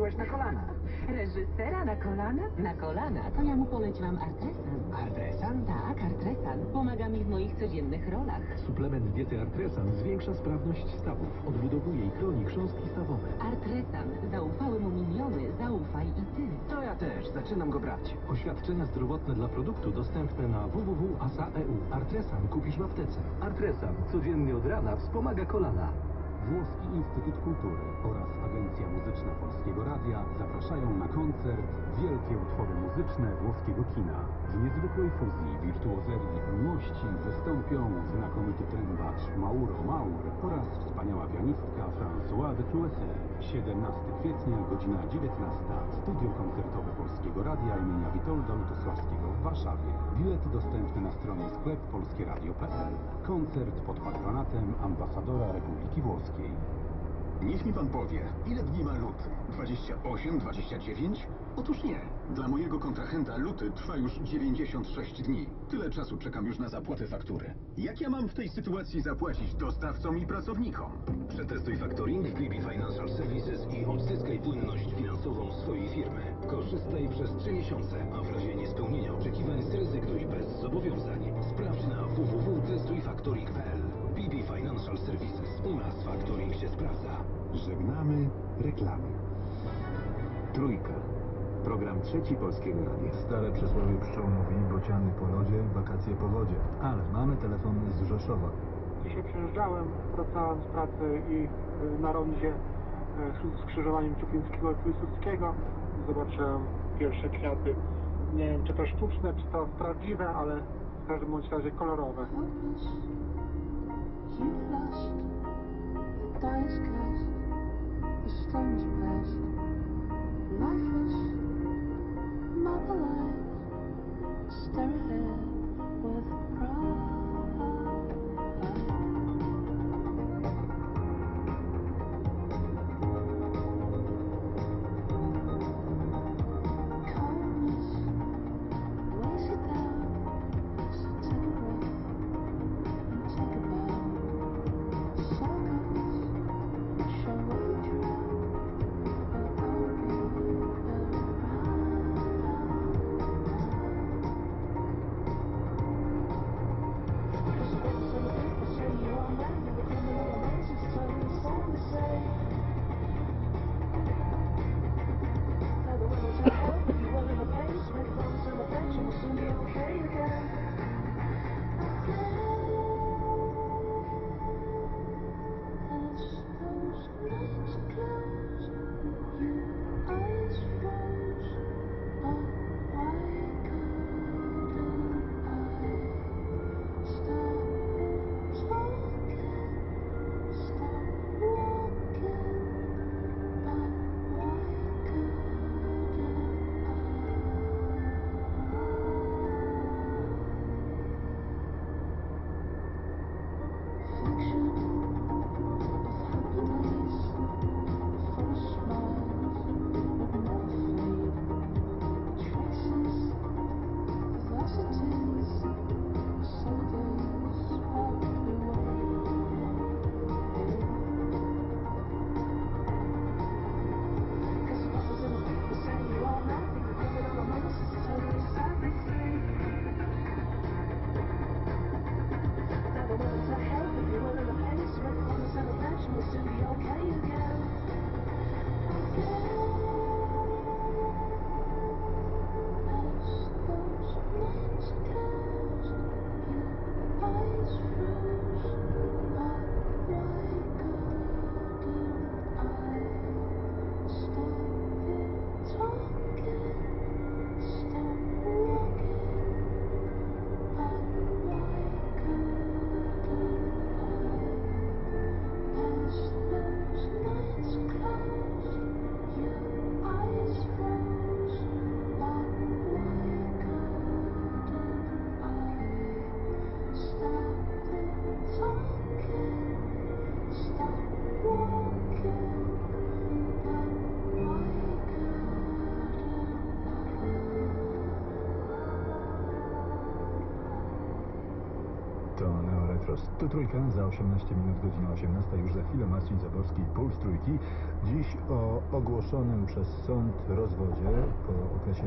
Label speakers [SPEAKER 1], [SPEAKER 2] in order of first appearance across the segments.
[SPEAKER 1] Byłeś na kolana.
[SPEAKER 2] Reżysera na kolana? Na kolana to ja mu poleciłam Artresan.
[SPEAKER 1] Artresan?
[SPEAKER 2] Tak, Artresan. Pomaga mi w moich codziennych rolach.
[SPEAKER 3] Suplement diety Artresan zwiększa sprawność stawów, odbudowuje i chroni chrząstki stawowe.
[SPEAKER 2] Artresan. Zaufały mu miliony. Zaufaj i ty.
[SPEAKER 1] To ja też, zaczynam go brać.
[SPEAKER 3] Oświadczenia zdrowotne dla produktu dostępne na www.asa.eu. Artresan kupisz w aptece. Artresan codziennie od rana wspomaga kolana. Włoski Instytut Kultury oraz Agencja Muzyczna Polskiego Radia zapraszają na koncert Wielkie utwory muzyczne włoskiego kina. W niezwykłej fuzji wirtuozerii i miłości wystąpią znakomity trębacz Mauro Maur oraz wspaniała pianistka François de Clouseau. 17 kwietnia, godzina 19. Studio koncertowe Polskiego Radia imienia Witolda Lutosławskiego w Warszawie. Bilety dostępne na stronie sklep polskieradio.pl. Koncert pod patronatem ambasadora Republiki Włoskiej.
[SPEAKER 4] Niech mi pan powie, ile dni ma luty? 28, 29? Otóż nie. Dla mojego kontrahenta luty trwa już 96 dni. Tyle czasu czekam już na zapłatę faktury. Jak ja mam w tej sytuacji zapłacić dostawcom i pracownikom?
[SPEAKER 5] Przetestuj factoring w BB Financial Services i odzyskaj płynność finansową swojej firmy. Korzystaj przez 3 miesiące, a w razie niespełnienia oczekiwań zrezygnuj bez zobowiązań. Sprawdź na www.testujfactoring.pl BB Financial Services. U nas factoring się sprawdza.
[SPEAKER 6] Żegnamy reklamy. Trójka. Program trzeci Polskiego Radia.
[SPEAKER 7] Stare przysłowie pszczół mówi, bociany po lodzie, wakacje po wodzie. Ale mamy telefon z Rzeszowa.
[SPEAKER 8] Dzisiaj przyjeżdżałem, wracałem z pracy i y, na rondzie y, z skrzyżowaniem Czuplińskiego i Piłsudskiego zobaczyłem pierwsze kwiaty. Nie wiem, czy to sztuczne, czy to prawdziwe, ale w każdym bądź razie kolorowe.
[SPEAKER 9] You've lost, the die is cast, the lifeless, not alive, stare ahead with pride.
[SPEAKER 10] Trójka za 18 minut, godzina 18. Już za chwilę Marcin Zaborski, Puls Trójki. Dziś o ogłoszonym przez sąd rozwodzie po okresie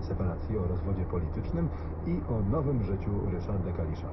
[SPEAKER 10] y, separacji, o rozwodzie politycznym i o nowym życiu Ryszarda Kalisza.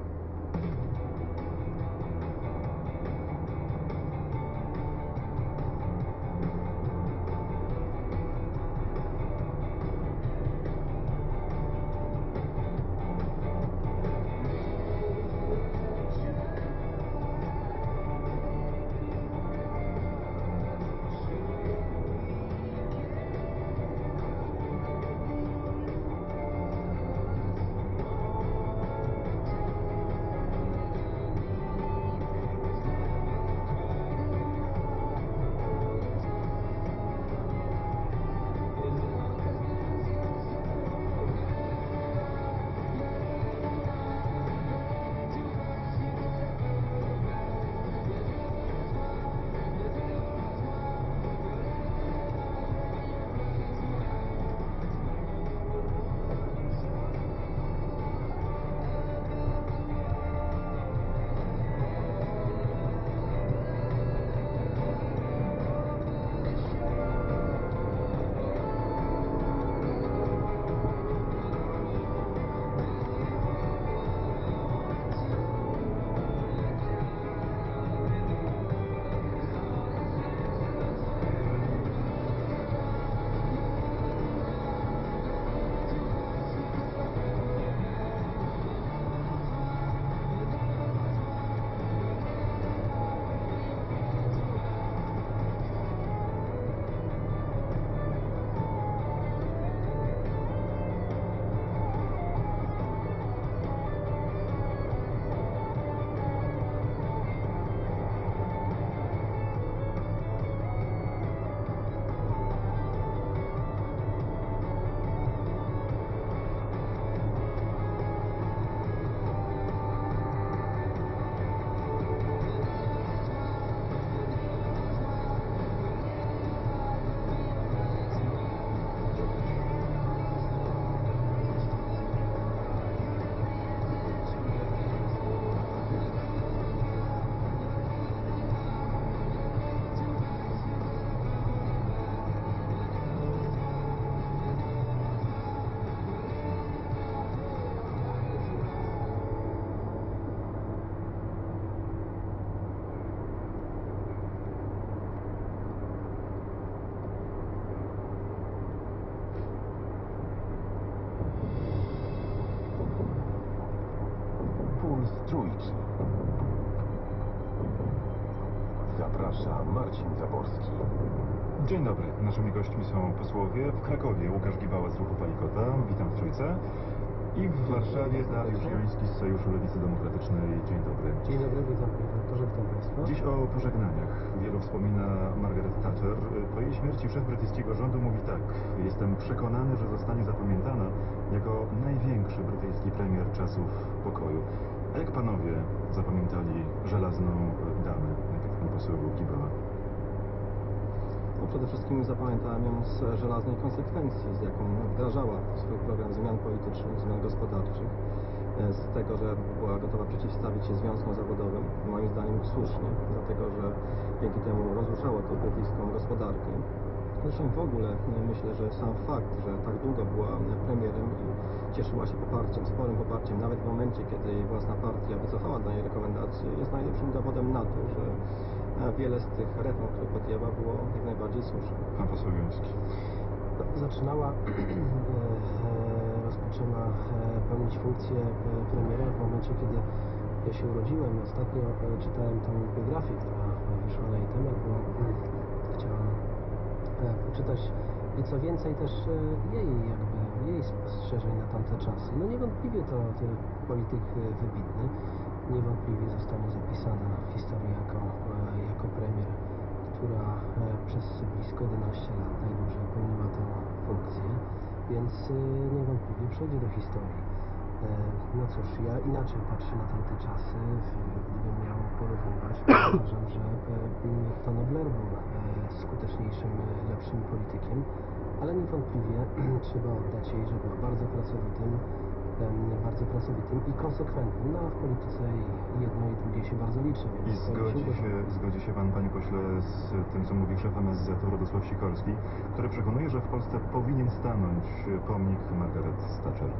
[SPEAKER 10] Dzień dobry. Naszymi gośćmi są posłowie w Krakowie Łukasz Gibała z ruchu Palikota. Witam w Trójce. I w Warszawie Dariusz Joński z Sojuszu Lewicy Demokratycznej. Dzień dobry.
[SPEAKER 11] Dzień dobry, witam redaktorze, witam państwa.
[SPEAKER 10] Dziś o pożegnaniach. Wielu wspomina Margaret Thatcher. Po jej śmierci szef brytyjskiego rządu mówi tak. Jestem przekonany, że zostanie zapamiętana jako największy brytyjski premier czasów pokoju. A jak panowie zapamiętali żelazną damę, najpierw pan poseł Gibała?
[SPEAKER 11] Przede wszystkim zapamiętałem ją z żelaznej konsekwencji, z jaką wdrażała swój program zmian politycznych, zmian gospodarczych, e, z tego, że była gotowa przeciwstawić się związkom zawodowym, moim zdaniem słusznie, dlatego że dzięki temu rozruszało to brytyjską gospodarkę. Zresztą w ogóle e, myślę, że sam fakt, że tak długo była e, premierem i cieszyła się poparciem, sporym poparciem, nawet w momencie, kiedy jej własna partia wycofała dla niej rekomendacje, jest najlepszym dowodem na to, że e, wiele z tych reform, które podjęła, było jak najbardziej słuszne.
[SPEAKER 10] Pan poseł Joński.
[SPEAKER 12] zaczynała, e, rozpoczęła e, pełnić funkcję premiera w momencie, kiedy ja się urodziłem. Ostatnio czytałem tą biografię, która wyszła na jej temat, bo e, poczytać i co więcej też e, jej jakby, jej spostrzeżeń na tamte czasy. No niewątpliwie to, to polityk e, wybitny, niewątpliwie zostanie zapisana w historii jako, e, jako premier, która przez blisko 11 lat najdłużej pełniła tę funkcję, więc niewątpliwie przejdzie do historii. No cóż, ja inaczej patrzę na tamte czasy. Gdybym miał porównywać, uważam, że e, Tony Blair był e, skuteczniejszym, e, lepszym politykiem, ale niewątpliwie trzeba oddać jej, że była bardzo pracowitym, bardzo pracowitym i konsekwentnym, no a w polityce jedno i drugie się bardzo liczy,
[SPEAKER 10] I zgodzi się, zgodzi się pan, panie pośle, z tym, co mówi szef MSZ Radosław Sikorski, który przekonuje, że w Polsce powinien stanąć pomnik Margaret Thatcher.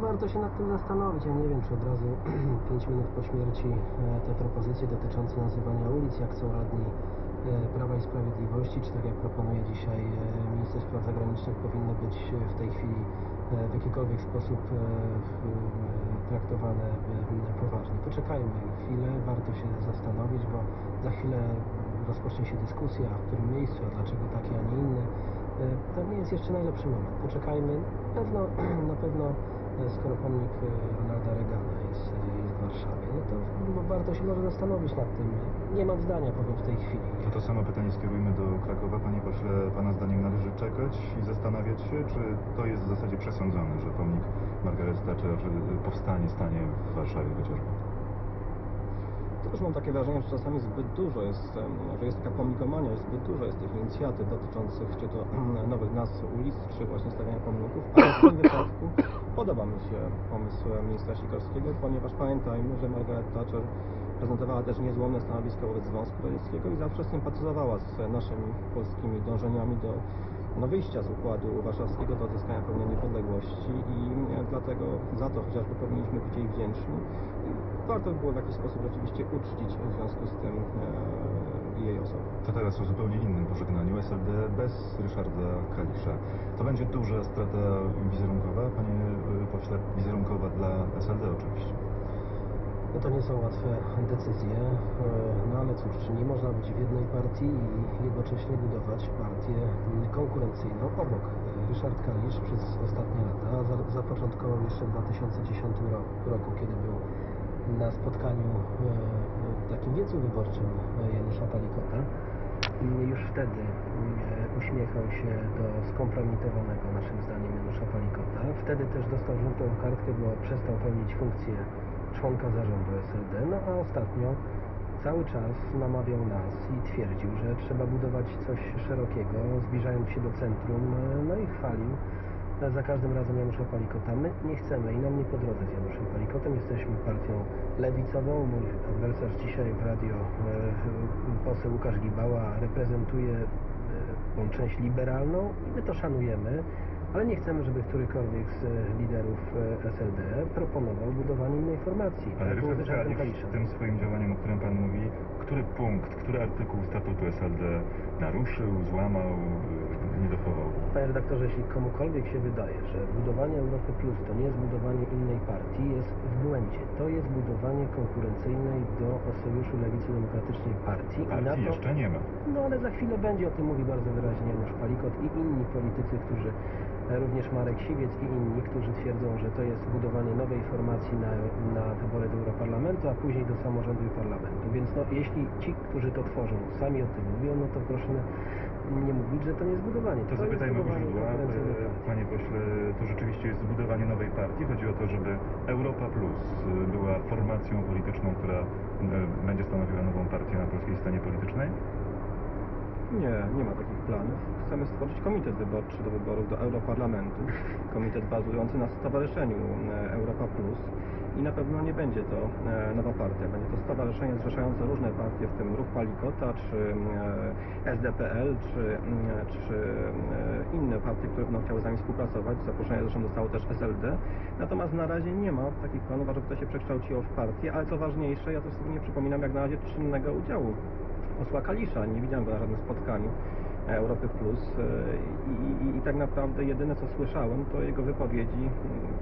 [SPEAKER 12] Warto się nad tym zastanowić. Ja nie wiem, czy od razu 5 minut po śmierci e, te propozycje dotyczące nazywania ulic, jak są radni e, Prawa i Sprawiedliwości, czy tak jak proponuje dzisiaj e, minister spraw zagranicznych, powinny być w tej chwili w jakikolwiek sposób traktowane poważnie. Poczekajmy chwilę, warto się zastanowić, bo za chwilę rozpocznie się dyskusja, w którym miejscu, a dlaczego taki, a nie inny. E, To nie jest jeszcze najlepszy moment. Poczekajmy. Na pewno, na pewno skoro pomnik e, Ronalda Reagana jest, e, jest w Warszawie, no to warto się może zastanowić nad tym. Nie mam zdania, powiem w tej chwili.
[SPEAKER 10] To to samo pytanie skierujmy do Krakowa. Panie pośle, pana zdaniem należy czekać i zastanawiać się, czy to jest w zasadzie przesądzone, że pomnik Margaret Thatcher y, powstanie, stanie w Warszawie chociażby?
[SPEAKER 11] Też mam takie wrażenie, że czasami zbyt dużo jest, że jest taka pomigomania, jest zbyt dużo jest tych inicjatyw dotyczących czy to nowych nazw ulic, czy właśnie stawiania pomników, ale w tym wypadku podoba mi się pomysł ministra Sikorskiego, ponieważ pamiętajmy, że Margaret Thatcher prezentowała też niezłomne stanowisko wobec Związku Radzieckiego i zawsze sympatyzowała z naszymi polskimi dążeniami do no, wyjścia z Układu Warszawskiego, do odzyskania pełnej niepodległości i e, dlatego za to chociażby powinniśmy być jej wdzięczni. Warto by było w jakiś sposób rzeczywiście uczcić w związku z tym e, jej osobę.
[SPEAKER 10] To teraz o zupełnie innym pożegnaniu. SLD bez Ryszarda Kalisza. To będzie duża strata wizerunkowa, panie y, pośle, wizerunkowa dla SLD oczywiście.
[SPEAKER 12] To nie są łatwe decyzje, e, no ale cóż, nie można być w jednej partii i jednocześnie budować partię konkurencyjną obok. E, Ryszard Kalisz przez ostatnie lata za- zapoczątkował jeszcze w 2010 ro- roku, kiedy był na spotkaniu e, takim wiecu wyborczym Janusza Palikota. Już wtedy uśmiechał się do skompromitowanego naszym zdaniem Janusza Palikota. Wtedy też dostał żółtą kartkę, bo przestał pełnić funkcję członka zarządu SLD, no a ostatnio cały czas namawiał nas i twierdził, że trzeba budować coś szerokiego, zbliżając się do centrum, e, no i chwalił e, za każdym razem Janusza Palikota. My nie chcemy i nam nie po drodze z Januszem Palikotem, jesteśmy partią lewicową. Mój adwersarz dzisiaj w radio, e, poseł Łukasz Gibała, reprezentuje e, tą część liberalną i my to szanujemy. Ale nie chcemy, żeby którykolwiek z e, liderów e, SLD proponował budowanie innej formacji.
[SPEAKER 10] Ale Ryszard Kalisz tym swoim działaniem, o którym pan mówi, który punkt, który artykuł statutu SLD naruszył, złamał, y, nie dochował?
[SPEAKER 12] Panie redaktorze, jeśli komukolwiek się wydaje, że budowanie Europy Plus to nie jest budowanie innej partii, jest w błędzie. To jest budowanie konkurencyjnej do Sojuszu Lewicy Demokratycznej partii.
[SPEAKER 10] Partii
[SPEAKER 12] to,
[SPEAKER 10] jeszcze nie ma.
[SPEAKER 12] no ale za chwilę będzie, o tym mówi bardzo wyraźnie Janusz Palikot i inni politycy, którzy, e, również Marek Siwiec i inni, którzy twierdzą, że to jest budowanie nowej formacji na, na wybory do Europarlamentu, a później do samorządu i parlamentu. Więc no, jeśli ci, którzy to tworzą, sami o tym mówią, no to proszę nie mówić, że to nie jest budowanie.
[SPEAKER 10] To
[SPEAKER 12] jest
[SPEAKER 10] zapytajmy o
[SPEAKER 12] budowanie
[SPEAKER 10] źródła. E. Panie pośle, to rzeczywiście jest zbudowanie nowej partii. Chodzi o to, żeby Europa Plus e, była formacją polityczną, która e, będzie stanowiła nową partię na polskiej scenie politycznej?
[SPEAKER 11] Nie, nie ma takich planów. Chcemy stworzyć komitet wyborczy do wyborów do Europarlamentu. Komitet bazujący na stowarzyszeniu e, Europa Plus. I na pewno nie będzie to e, nowa partia. Będzie to stowarzyszenie zrzeszające różne partie, w tym Ruch Palikota, czy e, SDPL, czy, mm, czy inne partie, które będą chciały z nami współpracować. Zaproszenie zresztą dostało też SLD. Natomiast na razie nie ma takich planów, żeby to się przekształciło w partię, ale co ważniejsze, ja też sobie nie przypominam jak na razie czynnego udziału posła Kalisza. Nie widziałem go na żadnym spotkaniu Europy Plus e, i, i, i tak naprawdę jedyne co słyszałem to jego wypowiedzi mm,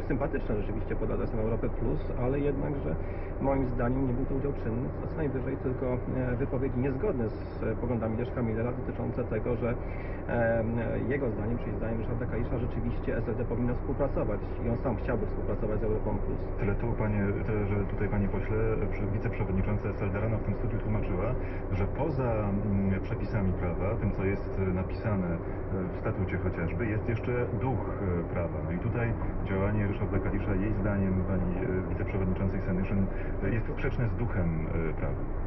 [SPEAKER 11] sympatyczne rzeczywiście pod adresem Europy Plus, ale jednakże moim zdaniem nie był to udział czynny, co najwyżej tylko e, wypowiedzi niezgodne z e, poglądami Leszka Millera dotyczące tego, że e, jego zdaniem, czyli zdaniem Ryszarda Kalisza rzeczywiście SLD powinno współpracować i on sam chciałby współpracować z Europą Plus.
[SPEAKER 10] Tyle tu, panie, tyle, że tutaj pani pośle, wiceprzewodnicząca SLD rano w tym studiu tłumaczyła, że poza mm, przepisami prawa, tym co jest e, napisane e, w statucie chociażby, jest jeszcze duch e, prawa. No i tutaj działanie Ryszarda Kalisza, jej zdaniem, pani wiceprzewodniczącej Senyszyn, jest sprzeczne z duchem prawa.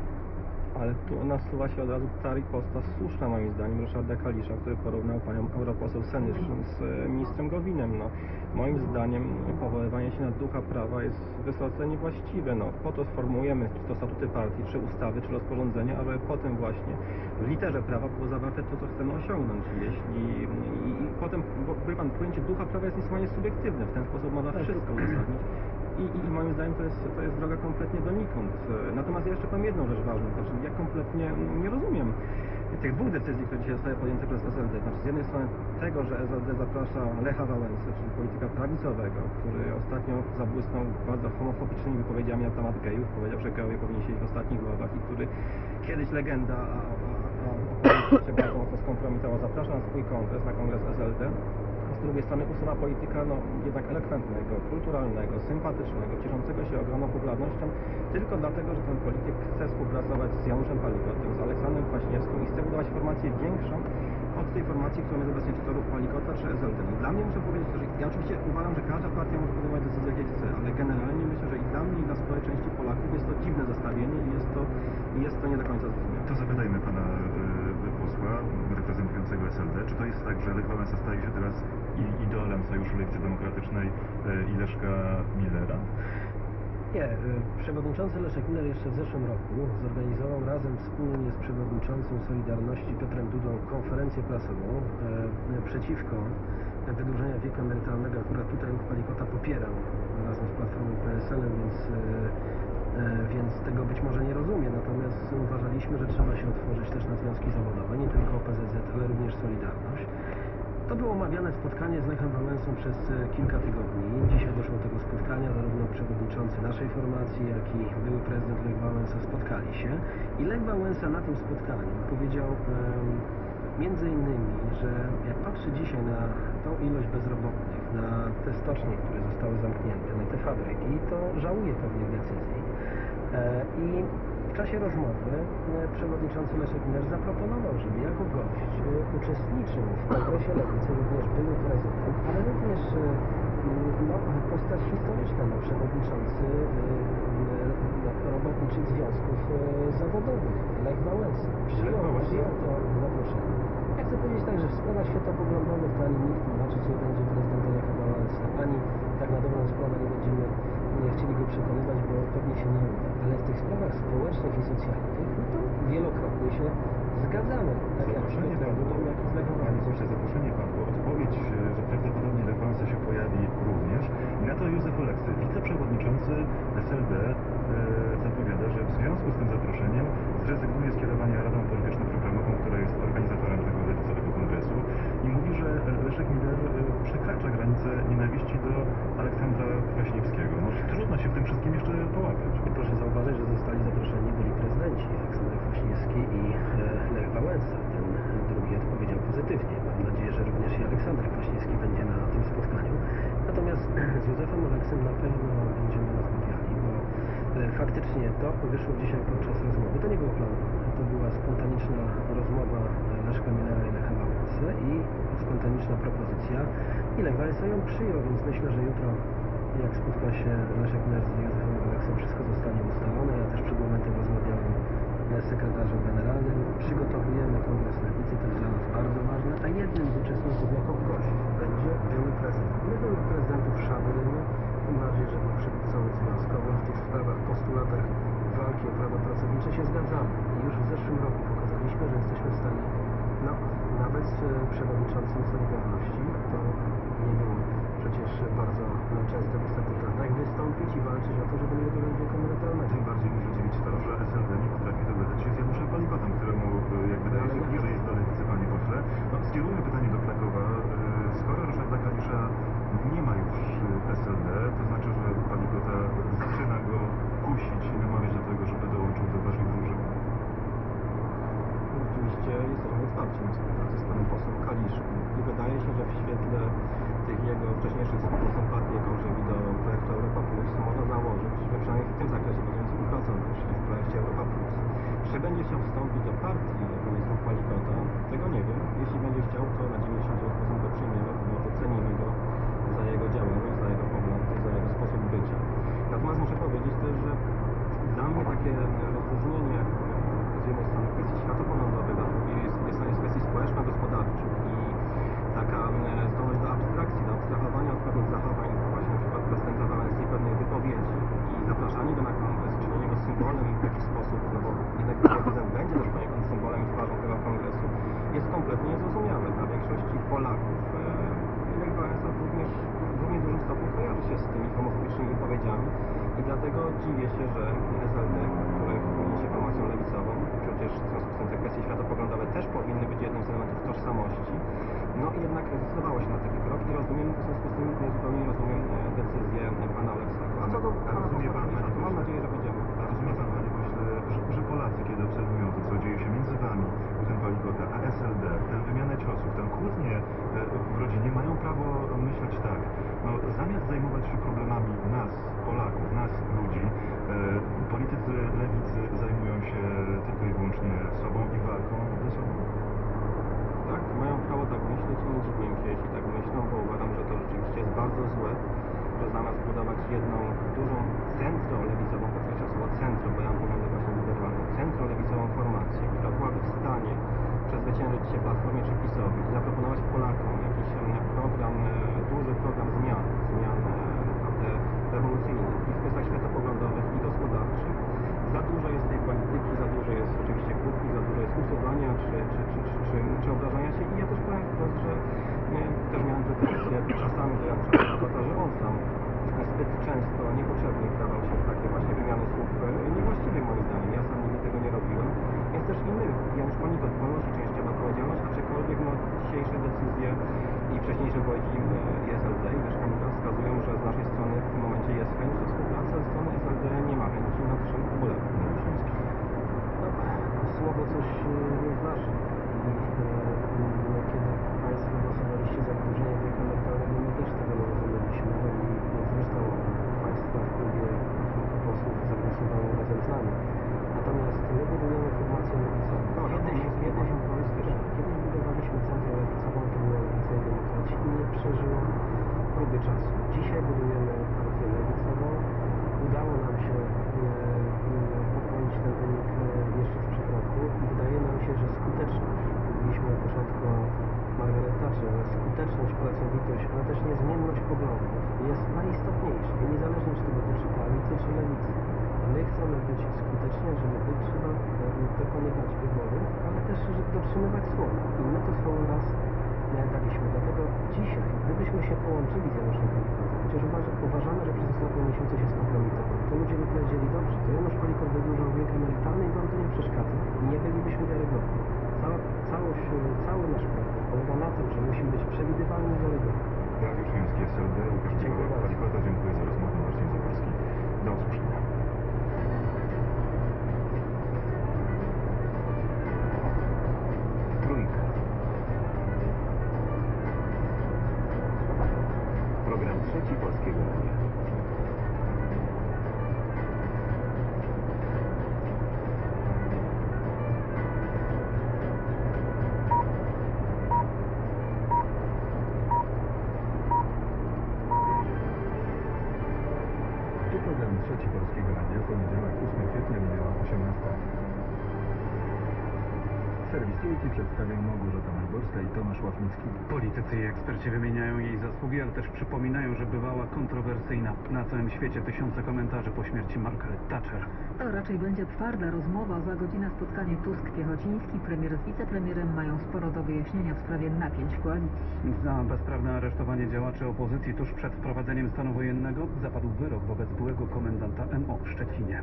[SPEAKER 11] Ale tu nasuwa się od razu ta riposta słuszna moim zdaniem Ryszarda Kalisza, który porównał panią europoseł Senyszyn z e, ministrem Gowinem. No, moim zdaniem powoływanie się na ducha prawa jest wysoce niewłaściwe. No, po to sformułujemy czy to statuty partii, czy ustawy, czy rozporządzenia, aby potem właśnie w literze prawa było zawarte to, co chcemy osiągnąć. Jeśli i, i potem, bo pan, pojęcie ducha prawa jest niesłychanie subiektywne, w ten sposób można wszystko uzasadnić. I, i, moim zdaniem to jest, to jest droga kompletnie donikąd. E, Natomiast ja jeszcze powiem jedną rzecz ważną, znaczy ja kompletnie nie rozumiem tych dwóch decyzji, które dzisiaj zostały podjęte przez SLD. Znaczy z jednej strony tego, że SLD zaprasza Lecha Wałęsę, czyli polityka prawicowego, który ostatnio zabłysnął bardzo homofobicznymi wypowiedziami na temat gejów, powiedział, że gejowie powinni siedzieć w ostatnich ławach i który kiedyś legenda, a, a, a, a się bardzo mocno skompromitował, zaprasza na swój kongres, na kongres SLD. Z drugiej strony usuwa polityka no, jednak elokwentnego, kulturalnego, sympatycznego, cieszącego się ogromną popularnością tylko dlatego, że ten polityk chce współpracować z Januszem Palikotem, z Aleksandrem Kwaśniewskim i chce budować formację większą od tej formacji, którą jest obecnie czy to ruch Palikota, czy SLD. No, dla mnie muszę powiedzieć, że ja oczywiście uważam, że każda partia może podejmować decyzje, jakie chce, ale generalnie myślę, że i dla mnie, i dla sporej części Polaków jest to dziwne zestawienie i jest to, jest to nie do końca zrozumiałe.
[SPEAKER 10] To zapytajmy pana SLD, czy to jest tak, że Lech Wałęsa staje się teraz idolem Sojuszu Lewicy Demokratycznej y, i Leszka Millera?
[SPEAKER 12] Nie, y, przewodniczący Leszek Miller jeszcze w zeszłym roku zorganizował razem wspólnie z przewodniczącym Solidarności Piotrem Dudą konferencję prasową e, przeciwko wydłużeniu wieku emerytalnego. Akurat tutaj ruch Palikota popierał razem z Platformą PSL-em, więc, e, e, więc tego być może nie rozumie. Natomiast uważaliśmy, że trzeba się otworzyć też na związki zawodowe, nie tylko PZZ, ale również Solidarność. To było omawiane spotkanie z Lechem Wałęsą przez e, kilka tygodni. Dzisiaj doszło do tego spotkania, zarówno przewodniczący naszej formacji, jak i były prezydent Lech Wałęsa spotkali się. I Lech Wałęsa na tym spotkaniu powiedział em, między innymi, że jak patrzy dzisiaj na tą ilość bezrobotnych, na te stocznie, które zostały zamknięte, na te fabryki, to żałuje pewnych decyzji. E, I w czasie rozmowy e, przewodniczący Leszek Miller zaproponował, żeby jako gość e, uczestniczył w kongresie Lewicy również były prezydent, ale również no, postać historyczna, no, przewodniczący robotniczych związków zawodowych, Lech Wałęsa. Przyjął,
[SPEAKER 10] Wałęsa.
[SPEAKER 12] przyjął to zaproszenie. Ja chcę powiedzieć tak, że w sprawach światopoglądowych to ani nikt tłumaczyć nie będzie prezydenta Lecha Wałęsy, ani tak na dobrą sprawę nie będziemy nie chcieli go przekonywać, bo pewnie się nie uda. Ale w tych sprawach społecznych i socjalnych, no to wielokrotnie się zgadzamy. Tak
[SPEAKER 10] Zaproszenie padło,
[SPEAKER 12] Dudą, jak i z Lechem
[SPEAKER 10] panie
[SPEAKER 12] Wałęsą.
[SPEAKER 10] pośle, zaproszenie padło, odpowiedź, e, że prawdopodobnie Wałęsa się pojawi również. I na to Józef Oleksy, wiceprzewodniczący SLD, e, zapowiada, że w związku z tym zaproszeniem zrezygnuje z kierowania Radą Polityczno-Programową, która jest organizatorem tego lewicowego kongresu i mówi, że Leszek Miller przekracza granicę nienawiści do Aleksandra Kwaśniewskiego. Się w tym wszystkim jeszcze połapać.
[SPEAKER 12] Proszę zauważyć, że zostali zaproszeni byli prezydenci Aleksander Kwaśniewski i e, Lech Wałęsa. Ten drugi odpowiedział pozytywnie. Mam nadzieję, że również i Aleksander Kwaśniewski będzie na tym spotkaniu. Natomiast z Józefem Oleksem na pewno będziemy rozmawiali, bo e, faktycznie to wyszło dzisiaj podczas rozmowy. To nie było planowane. To była spontaniczna rozmowa e, Leszka Millera i Lecha Wałęsy i spontaniczna propozycja. I Lech Wałęsa ją przyjął, więc myślę, że jutro jak spotka się Leszek Miller z Józefem Oleksem, wszystko zostanie ustalone. Ja też przed momentem rozmawiałem z sekretarzem generalnym. Przygotowujemy kongres lewicy, to jest dla nas bardzo ważne, a jednym z uczestników jako gość będzie były prezydent. My byłych prezydentów szanujemy, tym bardziej, że był przywódcą związkowym w tych sprawach, postulatach walki o prawa pracownicze się zgadzamy. I już w zeszłym roku pokazaliśmy, że jesteśmy w stanie, no, nawet z przewodniczącym Solidarności, to nie było przecież bardzo e, często w ostatnich latach, wystąpić i walczyć o to, żeby nie dodawać wieku emerytalnego.
[SPEAKER 10] Tym bardziej może dziwić to, że SLD nie potrafi dogadać się z Januszem Palikotem, któremu, e, jak wydaje się, bliżej jest do lewicy, panie pośle. No, skierujmy pytanie do Krakowa. E, Skoro Ryszarda Kalisza nie ma już e, SLD, to znaczy, że Palikota zaczyna go kusić i namawiać do tego, żeby dołączył do waszej drużyny.
[SPEAKER 11] Oczywiście jesteśmy otwarci na współpracę z panem posłem Kaliszem i wydaje się, że w świetle wcześniejszych sympatii, jaką żywi do projektu Europa Plus, można założyć, że przynajmniej w tym zakresie będziemy współpracować, w projekcie Europa Plus. Czy będzie chciał wstąpić do partii, jaką jest ruch Palikota, tego nie wiem. Jeśli będzie chciał, to na 99% go przyjmiemy, ponieważ ocenimy go za jego działalność, za jego poglądy, za jego sposób bycia. Natomiast muszę powiedzieć też, że dla mnie takie rozróżnienie, z jednej zapraszanie go na kongres, czynienie go symbolem w jakiś sposób, no bo jednak prezydent będzie też poniekąd symbolem i twarzą tego kongresu, jest kompletnie niezrozumiałe dla większości Polaków. E, Lech Wałęsa również w równie dużym stopniu kojarzy się z tymi homofobicznymi wypowiedziami i dlatego dziwię się, że SLD, które chwali się formacją lewicową, przecież w związku z tym te kwestie światopoglądowe też powinny być jednym z elementów tożsamości, no i jednak zdecydowało się na taki krok i rozumiem, w związku z tym nie zupełnie rozumiem e, decyzję pana Oleksego. A co do
[SPEAKER 10] A
[SPEAKER 11] pana
[SPEAKER 10] rozumie
[SPEAKER 11] posła
[SPEAKER 10] pan, panie
[SPEAKER 11] Kowalczyka, mam
[SPEAKER 10] pośle?
[SPEAKER 11] nadzieję, że będziemy.
[SPEAKER 10] A rozumie pan, panie pośle, że, że Polacy, kiedy obserwują to, co dzieje się między wami, ten Palikota, a SLD, tę wymianę ciosów, tę kłótnię e, w rodzinie, mają prawo myśleć tak. No, zamiast zajmować się problemami nas, Polaków, nas, ludzi, e, politycy lewicy zajmują się tylko i wyłącznie sobą i walką ze sobą.
[SPEAKER 11] Tak, mają prawo tak myśleć i nie dziwię się, jeśli tak myślą, bo uważam, że to rzeczywiście jest bardzo złe, że zamiast budować jedną dużą centro-lewicową, podkreślam słowo centro, bo ja mam poglądy właśnie liberalne, centro-lewicową formację, która byłaby w stanie przezwyciężyć się Platformie czy PiSowi i zaproponować Polakom jakiś em, program, e, duży program zmian, zmian e, naprawdę rewolucyjnych i w kwestiach światopoglądowych i gospodarczych. Za dużo jest tej polityki, za dużo jest oczywiście kłótni, za dużo jest usuwania czy, czy, czy, czy, czy, czy obrażania się i ja też powiem wprost, że nie, też miałem czasami do Jana Czapkota, że on sam zbyt często niepotrzebnie wdawał się w takie właśnie wymiany słów e, niewłaściwych moim zdaniem. Ja sam nigdy tego nie robiłem. Więc też i my, Janusz Panikot ponosi częściowo odpowiedzialność, aczkolwiek no, dzisiejsze decyzje i wcześniejsze bojki e, SLD i też Kamila wskazują, że z naszej strony w tym momencie jest chęć do współpracy, ze strony SLD nie ma chęci, nad czym ubolewam.
[SPEAKER 12] No, słowo coś e, nie znaczy. Kiedy Państwo głosowaliście za wydłużeniem wieku emerytalnego, my też tego nie rozumieliśmy i zresztą Państwa w klubie posłów zagłosowało razem z nami. Natomiast my budujemy formację lewicową. Kiedyś, kiedyś, tak, kiedyś budowaliśmy centrum lewicową, to była lewica i demokraci i nie przeżyło próby czasu. Dzisiaj budujemy partię lewicową. Udało nam się e, e, poprawić ten wynik e, jeszcze sprzed roku i wydaje nam się, że skuteczność, mówiliśmy na początku o Margaret Thatcher, ale skuteczność, pracowitość, ale też niezmienność poglądów jest najistotniejsza i niezależnie czy to dotyczy prawicy czy lewicy. My chcemy być skuteczni, żeby być trzeba dokonywać wyborów, ale też żeby dotrzymywać słowa. I my to słowo e, daliśmy. Dlatego dzisiaj, gdybyśmy się połączyli z Januszem Palikotem, chociaż uważa, uważamy, że przez ostatnie miesiące się skompromitował, to ludzie by powiedzieli, dobrze, to Janusz Palikot wydłużał wiek emerytalny i wam to nie przeszkadza. Nie bylibyśmy wiarygodni. Cała, całość, e, cały nasz program polega na tym, że musimy być przewidywalni i wiarygodni.
[SPEAKER 10] Dariusz Joński, SLD, Łukasz
[SPEAKER 12] Dziękuję
[SPEAKER 10] Białek,
[SPEAKER 12] bardzo.
[SPEAKER 10] Dziękuję za rozmowę, Marcin Zaborski. Do usłyszenia. Trójka. Program trzeci Polskiego Radia.
[SPEAKER 13] Eksperci wymieniają jej zasługi, ale też przypominają, że bywała kontrowersyjna. Na całym świecie tysiące komentarzy po śmierci Margaret Thatcher.
[SPEAKER 14] To raczej będzie twarda rozmowa. Za godzinę spotkanie Tusk-Piechociński. Premier z wicepremierem mają sporo do wyjaśnienia w sprawie napięć w koalicji.
[SPEAKER 13] Za bezprawne aresztowanie działaczy opozycji tuż przed wprowadzeniem stanu wojennego zapadł wyrok wobec byłego komendanta MO w Szczecinie.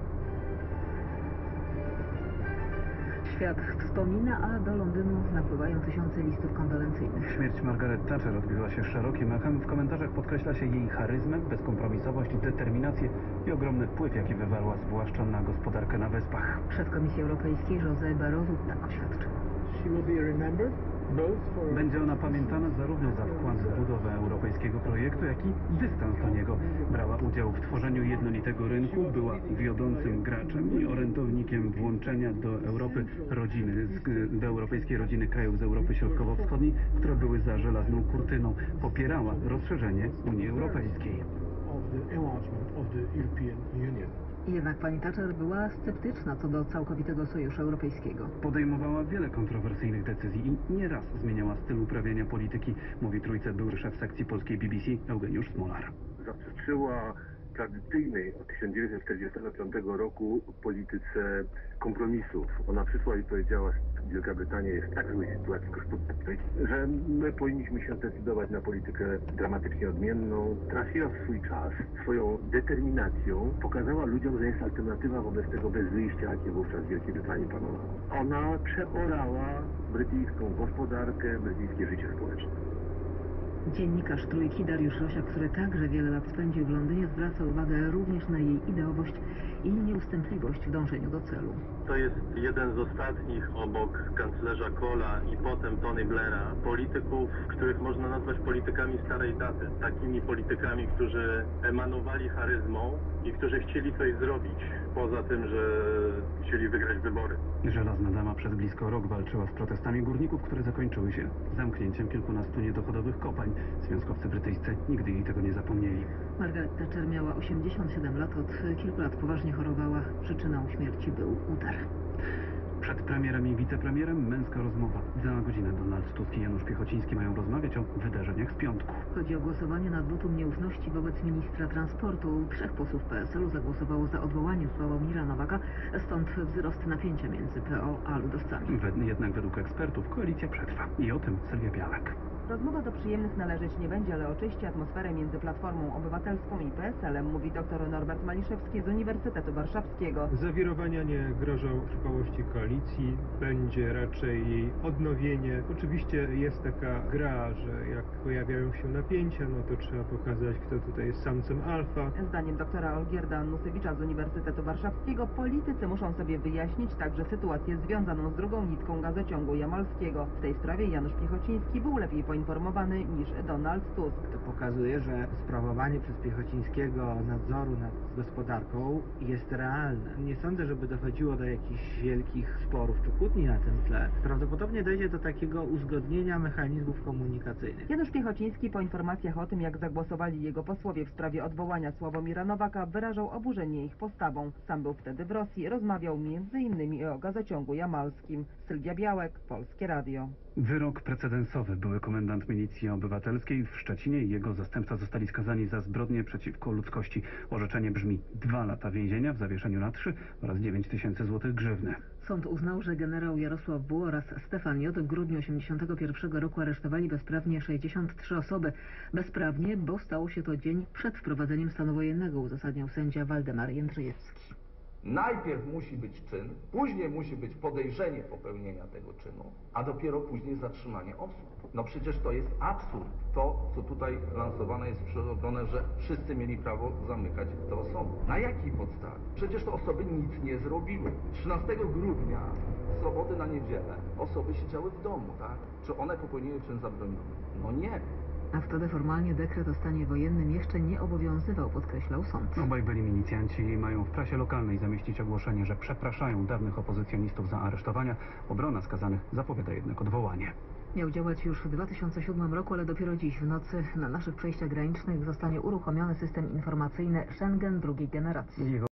[SPEAKER 14] Świat wspomina, a do Londynu napływają tysiące listów kondolencyjnych.
[SPEAKER 13] Śmierć Margaret Thatcher odbiła się szerokim echem. W komentarzach podkreśla się jej charyzmę, bezkompromisowość, determinację i ogromny wpływ, jaki wywarła zwłaszcza na gospodarkę na Wyspach.
[SPEAKER 14] Szef Komisji Europejskiej José Barroso tak oświadczył.
[SPEAKER 13] Będzie ona pamiętana zarówno za wkład w budowę europejskiego projektu, jak i dystans do niego. Brała udział w tworzeniu jednolitego rynku, była wiodącym graczem i orędownikiem włączenia do Europy rodziny, do europejskiej rodziny krajów z Europy Środkowo-Wschodniej, które były za żelazną kurtyną. Popierała rozszerzenie Unii Europejskiej.
[SPEAKER 14] Jednak pani Thatcher była sceptyczna co do całkowitego sojuszu europejskiego.
[SPEAKER 13] Podejmowała wiele kontrowersyjnych decyzji i nieraz zmieniała styl uprawiania polityki, mówi trójce były szef sekcji polskiej BBC Eugeniusz Smolar.
[SPEAKER 15] zaprzeczyła tradycyjnej od 1945 roku polityce kompromisów. Ona przyszła i powiedziała, że Wielka Brytania jest w tak złej sytuacji gospodarczej, że my powinniśmy się zdecydować na politykę dramatycznie odmienną. Trafiła swój czas, swoją determinacją pokazała ludziom, że jest alternatywa wobec tego bez wyjścia, jakie wówczas w Wielkiej Brytanii panowało. Ona przeorała brytyjską gospodarkę, brytyjskie życie społeczne.
[SPEAKER 14] Dziennikarz Trójki Dariusz Rosiak, który także wiele lat spędził w Londynie, zwraca uwagę również na jej ideowość i nieustępliwość w dążeniu do celu.
[SPEAKER 16] To jest jeden z ostatnich obok kanclerza Kohla i potem Tony Blaira polityków, których można nazwać politykami starej daty. Takimi politykami, którzy emanowali charyzmą i którzy chcieli coś zrobić, poza tym, że chcieli wygrać wybory.
[SPEAKER 13] Żelazna Dama przez blisko rok walczyła z protestami górników, które zakończyły się zamknięciem kilkunastu niedochodowych kopań. Związkowcy brytyjscy nigdy jej tego nie zapomnieli.
[SPEAKER 14] Margaret Thatcher miała 87 lat, od kilku lat poważnie chorowała. Przyczyną śmierci był udar.
[SPEAKER 13] Przed premierem i wicepremierem męska rozmowa. Za godzinę Donald Tusk i Janusz Piechociński mają rozmawiać o wydarzeniach z piątku.
[SPEAKER 14] Chodzi o głosowanie nad wotum nieufności wobec ministra transportu. Trzech posłów PSL-u zagłosowało za odwołaniem Sławomira Nowaka, stąd wzrost napięcia między PO a ludowcami.
[SPEAKER 13] Jednak według ekspertów koalicja przetrwa. I o tym Sylwia Białek.
[SPEAKER 17] Rozmowa do przyjemnych należeć nie będzie, ale oczyści atmosferę między Platformą Obywatelską i PSL-em, mówi dr Norbert Maliszewski z Uniwersytetu Warszawskiego.
[SPEAKER 18] Zawirowania nie grożą trwałości koalicji, będzie raczej jej odnowienie. Oczywiście jest taka gra, że jak pojawiają się napięcia, no to trzeba pokazać, kto tutaj jest samcem alfa.
[SPEAKER 17] Zdaniem doktora Olgierda Nusewicza z Uniwersytetu Warszawskiego politycy muszą sobie wyjaśnić także sytuację związaną z drugą nitką gazociągu jamalskiego. W tej sprawie Janusz Piechociński był lepiej poinformowany niż Donald Tusk.
[SPEAKER 19] To pokazuje, że sprawowanie przez Piechocińskiego nadzoru nad gospodarką jest realne. Nie sądzę, żeby dochodziło do jakichś wielkich sporów czy kłótni na tym tle. Prawdopodobnie dojdzie do takiego uzgodnienia mechanizmów komunikacyjnych.
[SPEAKER 17] Janusz Piechociński po informacjach o tym, jak zagłosowali jego posłowie w sprawie odwołania Sławomira Nowaka, wyrażał oburzenie ich postawą. Sam był wtedy w Rosji, rozmawiał m.in. o gazociągu jamalskim. Sylwia Białek, Polskie Radio.
[SPEAKER 13] Wyrok precedensowy. Były komendant milicji obywatelskiej w Szczecinie i jego zastępca zostali skazani za zbrodnie przeciwko ludzkości. Orzeczenie brzmi dwa lata więzienia w zawieszeniu na trzy oraz 9 tysięcy złotych grzywny.
[SPEAKER 14] Sąd uznał, że generał Jarosław W. oraz Stefan J. w grudniu 1981 roku aresztowali bezprawnie 63 osoby. Bezprawnie, bo stało się to dzień przed wprowadzeniem stanu wojennego, uzasadniał sędzia Waldemar Jędrzejewski.
[SPEAKER 20] Najpierw musi być czyn, później musi być podejrzenie popełnienia tego czynu, a dopiero później zatrzymanie osób. No przecież to jest absurd. To, co tutaj lansowane jest przerobione, że wszyscy mieli prawo zamykać te osoby. Na jakiej podstawie? Przecież te osoby nic nie zrobiły. 13 grudnia, soboty na niedzielę, osoby siedziały w domu, tak? Czy one popełniły czyn zabroniony? No nie.
[SPEAKER 14] A wtedy formalnie dekret o stanie wojennym jeszcze nie obowiązywał, podkreślał sąd.
[SPEAKER 13] Obaj byli milicjanci i mają w prasie lokalnej zamieścić ogłoszenie, że przepraszają dawnych opozycjonistów za aresztowania. Obrona skazanych zapowiada jednak odwołanie.
[SPEAKER 14] Miał działać już w 2007 roku, ale dopiero dziś w nocy na naszych przejściach granicznych zostanie uruchomiony system informacyjny Schengen drugiej generacji.